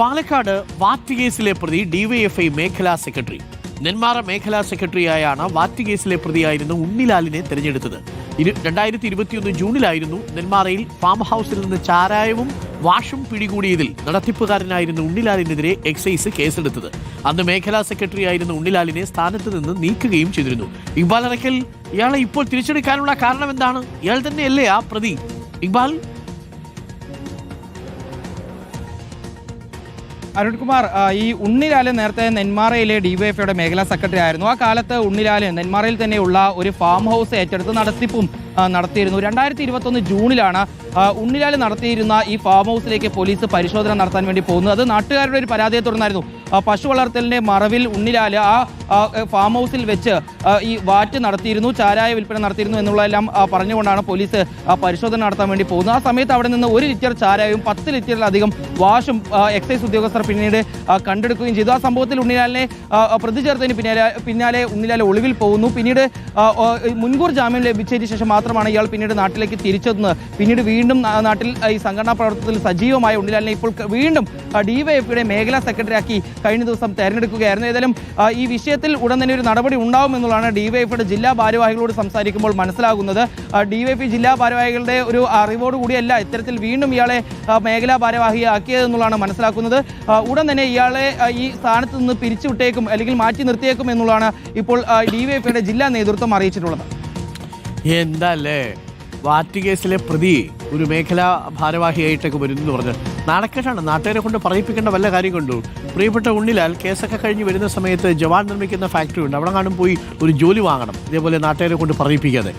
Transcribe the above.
പാലക്കാട് വാറ്റ് കേസിലെ പ്രതി ഡിവൈഎഫ്ഐ മേഖലാ സെക്രട്ടറി. നെന്മാറ മേഖലാ സെക്രട്ടറിയായാണ് വാറ്റ് കേസിലെ പ്രതിയായിരുന്ന ഉണ്ണിലാലിനെ തെരഞ്ഞെടുത്തത്. ഇരു രണ്ടായിരത്തി ഇരുപത്തിയൊന്ന് ജൂണിലായിരുന്നു നെന്മാറയിൽ ഫാം ഹൗസിൽ നിന്ന് ചാരായവും വാഷും പിടികൂടിയതിൽ നടത്തിപ്പുകാരനായിരുന്ന ഉണ്ണിലാലിനെതിരെ എക്സൈസ് കേസെടുത്തത്. അന്ന് മേഖലാ സെക്രട്ടറി ആയിരുന്നു ഉണ്ണിലാലിനെ സ്ഥാനത്ത് നിന്ന് നീക്കുകയും ചെയ്തിരുന്നു. ഇക്ബാൽ അറക്കൽ ഇയാളെ ഇപ്പോൾ തിരിച്ചെടുക്കാനുള്ള കാരണം എന്താണ്? ഇയാൾ തന്നെയല്ലേ ആ പ്രതി? ഇക്ബാൽ അരുൺകുമാർ ഈ ഉണ്ണിലാൽ നേരത്തെ നെന്മാറയിലെ ഡിവൈഎഫ്ഐയുടെ മേഖലാ സെക്രട്ടറി ആയിരുന്നു. ആ കാലത്ത് ഉണ്ണിലാൽ നെന്മാറയിൽ തന്നെയുള്ള ഒരു ഫാം ഹൗസ് ഏറ്റെടുത്ത് നടത്തിപ്പും നടത്തിയിരുന്നു. രണ്ടായിരത്തി ഇരുപത്തൊന്ന് ജൂണിലാണ് ഉണ്ണിലാൽ നടത്തിയിരുന്ന ഈ ഫാം ഹൗസിലേക്ക് പോലീസ് പരിശോധന നടത്താൻ വേണ്ടി പോകുന്നത്. അത് നാട്ടുകാരുടെ ഒരു പരാതിയെ തുടർന്നായിരുന്നു. പശു വളർത്തലിന്റെ മറവിൽ ഉണ്ണിലാൽ ആ ഫാം ഹൗസിൽ വെച്ച് ഈ വാറ്റ് നടത്തിയിരുന്നു ചാരായ വിൽപ്പന നടത്തിയിരുന്നു എന്നുള്ളതെല്ലാം പറഞ്ഞുകൊണ്ടാണ് പോലീസ് പരിശോധന നടത്താൻ വേണ്ടി പോകുന്നത്. ആ സമയത്ത് അവിടെ നിന്ന് ഒരു ലിറ്റർ ചാരായവും പത്ത് ലിറ്ററിലധികം വാഷും എക്സൈസ് ഉദ്യോഗസ്ഥർ പിന്നീട് കണ്ടെടുക്കുകയും ചെയ്തു. ആ സംഭവത്തിൽ ഉണ്ണിലാലിനെ ആ, ആ, പ്രതി ചേർത്തതിന് പിന്നാലെ പിന്നാലെ ഉണ്ണിലാൽ ഒളിവിൽ പോകുന്നു. പിന്നീട് മുൻകൂർ ജാമ്യം ലഭിച്ചതിന് ശേഷം മാത്രമാണ് ഇയാൾ പിന്നീട് നാട്ടിലേക്ക് തിരിച്ചെത്തുന്നത്. പിന്നീട് വീണ്ടും നാട്ടിൽ ഈ സംഘടനാ പ്രവർത്തനത്തിൽ സജീവമായ ഉണ്ണിലാലിനെ ഇപ്പോൾ വീണ്ടും ഡിവൈഎഫ്ഐയുടെ മേഖലാ സെക്രട്ടറിയാക്കി കഴിഞ്ഞ ദിവസം തെരഞ്ഞെടുക്കുകയായിരുന്നു. ഏതായാലും ഈ വിഷയത്തിൽ ഉടൻ തന്നെ ഒരു നടപടി ഉണ്ടാവുമെന്നുള്ളതാണ് ഡിവൈഎഫ്ഐയുടെ ജില്ലാ ഭാരവാഹികളോട് സംസാരിക്കുമ്പോൾ മനസ്സിലാകുന്നത്. ഡിവൈഎഫ്ഐ ജില്ലാ ഭാരവാഹികളുടെ ഒരു അറിവോട് കൂടിയല്ല ഇത്തരത്തിൽ വീണ്ടും ഇയാളെ മേഖലാ ഭാരവാഹിയാക്കിയതെന്നുള്ളതാണ് മനസ്സിലാക്കുന്നത്. ഉടൻ തന്നെ ഇയാളെ ഈ സ്ഥാനത്ത് നിന്ന് പിരിച്ചുവിട്ടേക്കും അല്ലെങ്കിൽ മാറ്റി നിർത്തിയേക്കും എന്നുള്ളതാണ് ഇപ്പോൾ ഡിവൈഎഫ്ഐയുടെ ജില്ലാ നേതൃത്വം അറിയിച്ചിട്ടുള്ളത്. എന്തല്ലേ? വാറ്റ് കേസിലെ പ്രതി ഒരു മേഖലാ ഭാരവാഹിയായിട്ടൊക്കെ വരുന്നു എന്ന് പറഞ്ഞ് നാണക്കേട്ടാണ് നാട്ടുകാരെ കൊണ്ട് പറയിപ്പിക്കേണ്ട വല്ല കാര്യം കണ്ടു? പ്രിയപ്പെട്ട ഉണ്ണിലാൽ കേസൊക്കെ കഴിഞ്ഞ് വരുന്ന സമയത്ത് ജവാൻ നിർമ്മിക്കുന്ന ഫാക്ടറി ഉണ്ട്. അവിടെ കാണും പോയി ഒരു ജോലി വാങ്ങണം. ഇതേപോലെ നാട്ടുകാരെ കൊണ്ട് പറയിപ്പിക്കാതെ.